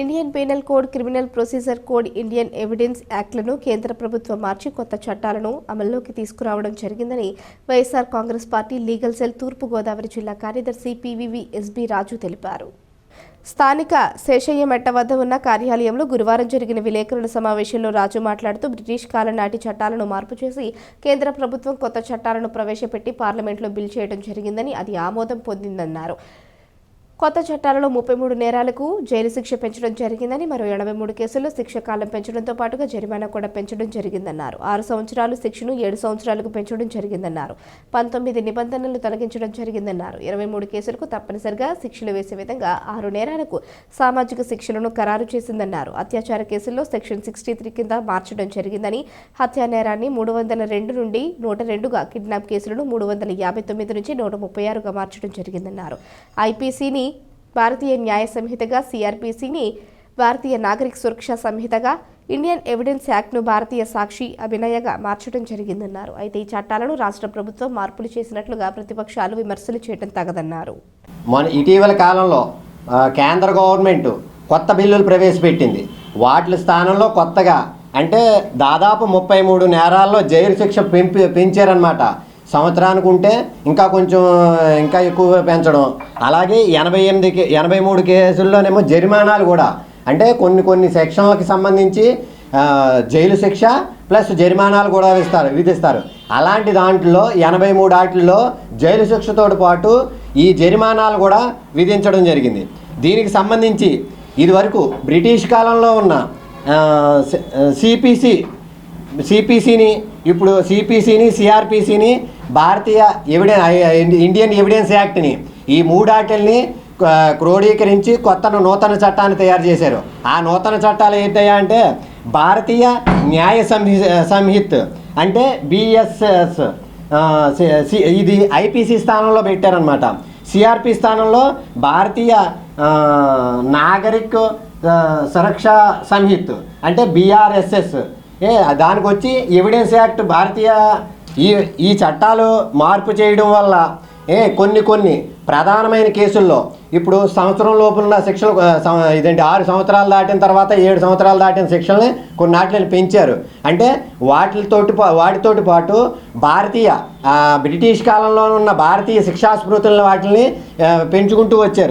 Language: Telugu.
Indian penal code criminal procedure code Indian evidence యాక్ట్లను కేంద్ర ప్రభుత్వం మార్చి కొత్త చట్టాలను అమల్లోకి తీసుకురావడం జరిగిందని YSR Congress party legal cell Thoorpu Godavari జిల్లా కార్యదర్శి పివివి ఎస్బీ రాజు తెలిపారు. స్థానిక శేషయ్య మెట్ట వద్ద ఉన్న కార్యాలయంలో గురువారం జరిగిన విలేకరుల సమావేశంలో రాజు మాట్లాడుతూ బ్రిటిష్ కాలం నాటి చట్టాలను మార్పు చేసి కేంద్ర ప్రభుత్వం కొత్త చట్టాలను ప్రవేశపెట్టి పార్లమెంట్లో బిల్ చేయడం జరిగిందని అది ఆమోదం పొందిందన్నారు. కొత్త చట్టాలలో ముప్పై మూడు నేరాలకు జైలు శిక్ష పెంచడం జరిగిందని మరో ఎనభై మూడు కేసుల్లో శిక్ష కాలం పెంచడంతో పాటుగా జరిమానా కూడా పెంచడం జరిగిందన్నారు. ఆరు సంవత్సరాలు శిక్షను ఏడు సంవత్సరాలకు పెంచడం జరిగిందన్నారు. పంతొమ్మిది నిబంధనలు తొలగించడం జరిగిందన్నారు. ఇరవై మూడు కేసులకు తప్పనిసరిగా శిక్షలు వేసే విధంగా ఆరు నేరాలకు సామాజిక శిక్షలను ఖరారు చేసిందన్నారు. అత్యాచార కేసుల్లో సెక్షన్ సిక్స్టీ త్రీ కింద మార్చడం జరిగిందని హత్యా నేరాన్ని మూడు వందల రెండు నుండి నూట రెండుగా కిడ్నాప్ కేసులను మూడు వందల యాభై తొమ్మిది నుంచి నూట ముప్పై ఆరుగా మార్చడం జరిగిందన్నారు. ఐపీసీని భారతీయ న్యాయ సంహితగా సిఆర్పిసిని భారతీయ నాగరిక సురక్షా సంహితగా ఇండియన్ ఎవిడెన్స్ యాక్ట్ను భారతీయ సాక్షి అభినయగా మార్చడం జరిగిందన్నారు. అయితే ఈ చట్టాలను రాష్ట్ర ప్రభుత్వం మార్పులు చేసినట్లుగా ప్రతిపక్షాలు విమర్శలు చేయడం తగదన్నారు. మన ఇటీవల కాలంలో కేంద్ర గవర్నమెంట్ కొత్త బిల్లులు ప్రవేశపెట్టింది. వాటి స్థానంలో కొత్తగా అంటే దాదాపు ముప్పై మూడు నేరాల్లో జైలు శిక్ష పెంపి పెంచారనమాట సంవత్సరానికి ఉంటే ఇంకా కొంచెం ఇంకా ఎక్కువ పెంచడం. అలాగే ఎనభై ఎనిమిది ఎనభై మూడు కేసుల్లోనేమో జరిమానాలు కూడా. అంటే కొన్ని కొన్ని సెక్షన్లకి సంబంధించి జైలు శిక్ష ప్లస్ జరిమానాలు కూడా విస్తారు విధిస్తారు. అలాంటి దాంట్లో ఎనభై మూడు వాటిల్లో జైలు శిక్షతో పాటు ఈ జరిమానాలు కూడా విధించడం జరిగింది. దీనికి సంబంధించి ఇదివరకు బ్రిటిష్ కాలంలో ఉన్న సిపిసి సిపిసిని ఇప్పుడు సిపిసిని సిఆర్పిసిని భారతీయ ఎవిడెన్ ఇండియన్ ఎవిడెన్స్ యాక్ట్ని ఈ మూడాటిల్ని క్రోడీకరించి కొత్త నూతన చట్టాన్ని తయారు చేశారు. ఆ నూతన చట్టాలు ఏంటయ్యా అంటే భారతీయ న్యాయ సంహి సంహిత్ అంటే బిఎస్ఎస్ ఇది ఐపీసీ స్థానంలో పెట్టారనమాట సిఆర్పి స్థానంలో భారతీయ నాగరిక్ సురక్షా సంహిత్ అంటే బిఆర్ఎస్ఎస్ ఏ దానికి వచ్చి ఎవిడెన్స్ యాక్ట్ భారతీయ ఈ ఈ చట్టాలు మార్పు చేయడం వల్ల ఏ కొన్ని కొన్ని ప్రధానమైన కేసుల్లో ఇప్పుడు సంవత్సరం లోపల శిక్షలు ఇదేంటి ఆరు సంవత్సరాలు దాటిన తర్వాత ఏడు సంవత్సరాలు దాటిన శిక్షల్ని కొన్ని వాటిని పెంచారు. అంటే వాటితోటి వాటితోటి పాటు భారతీయ బ్రిటిష్ కాలంలో ఉన్న భారతీయ శిక్షా స్మృతులను వాటిని పెంచుకుంటూ వచ్చారు.